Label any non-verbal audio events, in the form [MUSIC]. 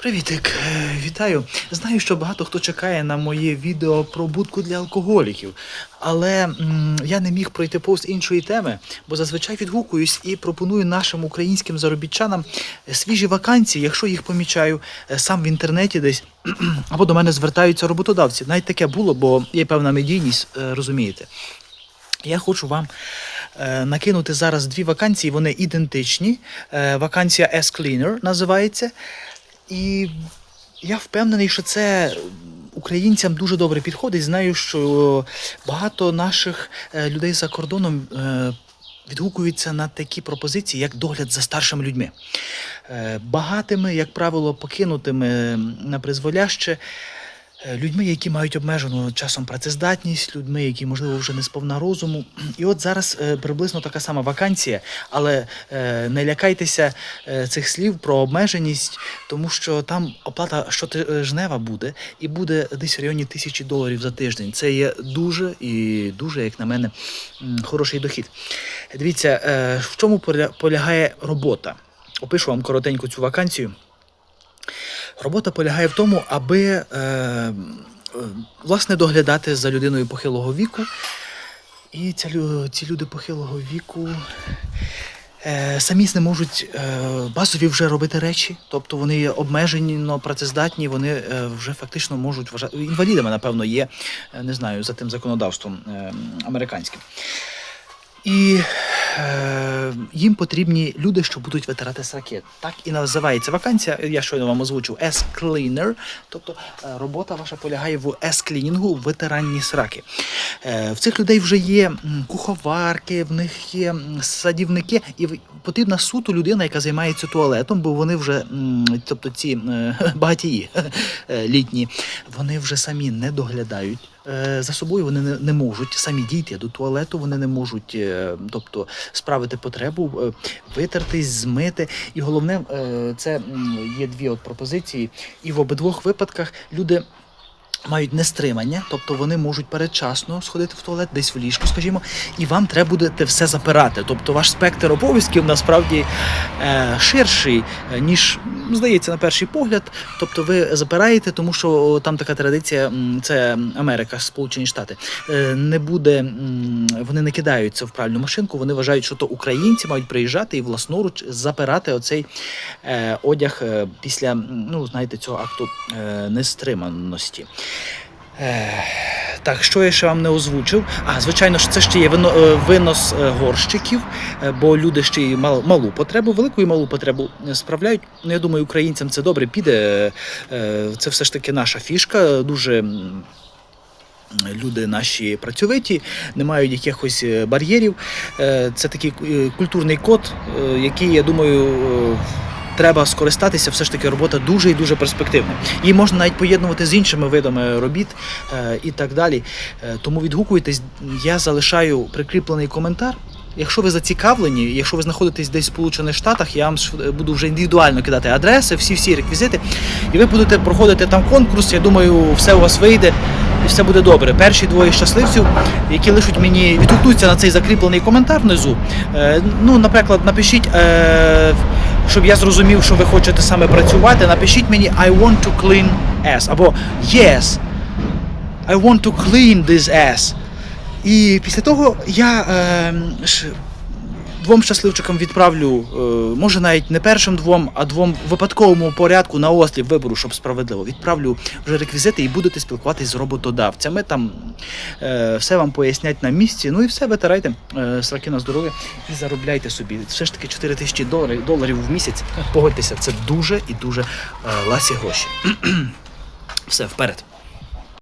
Привітик, Е, вітаю. Знаю, що багато хто чекає на моє відео про будку для алкоголіків, але м, я не міг пройти повз іншої теми, бо зазвичай відгукуюсь і пропоную нашим українським заробітчанам свіжі вакансії, якщо їх помічаю е, сам в інтернеті десь, [CLEARS THROAT] або до мене звертаються роботодавці. Навіть таке було, бо є певна медійність, е, розумієте. Я хочу вам е, накинути зараз дві вакансії, вони ідентичні. Е, вакансія S-Cleaner називається. І я впевнений, що це українцям дуже добре підходить. Знаю, що багато наших е, людей за кордоном. е, Відгукуються на такі пропозиції, як догляд за старшими людьми. Е, Багатими, як правило, покинутими на призволяще е, людьми, які мають обмежену часом працездатність, людьми, які, можливо, вже не сповна розуму. І от зараз е, приблизно така сама вакансія, але е, не лякайтеся е, цих слів про обмеженість, тому що там оплата щотижнева буде, і буде десь в районі тисячі доларів за тиждень. Це є дуже і дуже, як на мене, хороший дохід. Дивіться, е, в чому поля- полягає робота. Опишу вам коротенько цю вакансію. Робота полягає в тому, аби е, е, власне доглядати за людиною похилого віку. І ця, ці люди похилого віку е, самі не можуть е, базові вже робити речі, тобто вони обмежені, но працездатні, вони е, вже фактично можуть вважати інвалідами, напевно, є, е, не знаю, за тим законодавством е, американським. І їм потрібні люди, що будуть витирати сраки. Так і називається вакансія. Я щойно вам озвучив S-Cleaner. Тобто е, робота ваша полягає в S-клінінгу, витиранні сраки. Е, в цих людей вже є куховарки, в них є садівники, і потрібна суто людина, яка займається туалетом, бо вони вже, тобто ці е, [LAUGHS] багатії е, літні, вони вже самі не доглядають. е, За собою вони не, можуть самі дійти до туалету, вони не можуть, е, тобто справити потребу, е, витертись, змити. І головне, е, це є дві от пропозиції. І в обидвох випадках люди. Мають нестримання, тобто вони можуть передчасно сходити в туалет, десь в ліжку, скажімо, і вам треба буде те все запирати. Тобто ваш спектр обов'язків насправді е, ширший, е, ніж здається на перший погляд. Тобто ви запираєте, тому що там така традиція, це Америка, Сполучені Штати. Е, не буде, вони не кидаються в пральну машинку. Вони вважають, що то українці мають приїжджати і власноруч запирати оцей е, одяг е, після ну, знаєте, цього акту е, нестриманості. Так, що я ще вам не озвучив? А, звичайно ж, це ще є е, винос е, горщиків, е, бо люди ще й малу потребу, велику і малу потребу справляють. Ну, я думаю, українцям це добре піде. Це все ж таки наша фішка. Дуже. Люди наші працьовиті, не мають якихось бар'єрів. Це такий культурний код, який, я думаю, треба скористатися. Все ж таки робота дуже і дуже перспективна. Її можна навіть поєднувати з іншими видами робіт е, і так далі. Е, Тому відгукуйтесь, я залишаю прикріплений коментар. Якщо ви зацікавлені, якщо ви знаходитесь десь в Сполучених Штатах, я вам буду вже індивідуально кидати адреси, всі всі реквізити, і ви будете проходити там конкурс. Я думаю, все у вас вийде і все буде добре. Перші двоє щасливців, які лишуть мені, відгукнуться на цей закріплений коментар внизу. Е, ну, наприклад, напишіть. Щоб я зрозумів, що ви хочете саме працювати, напишіть мені I want to clean ass або Yes, I want to clean this ass. І після того я е, двом щасливчикам відправлю, е, може навіть не першим двом, а двом в випадковому порядку на острів вибору, щоб справедливо. Відправлю вже реквізити і будете спілкуватись з роботодавцями. Там е, все вам пояснять на місці. Ну і все, витирайте е, сраки на здоров'я і заробляйте собі. Все ж таки 4 тисячі доларів, в місяць. Погодьтеся, це дуже і дуже ласі гроші. [CLEARS THROAT] все, вперед.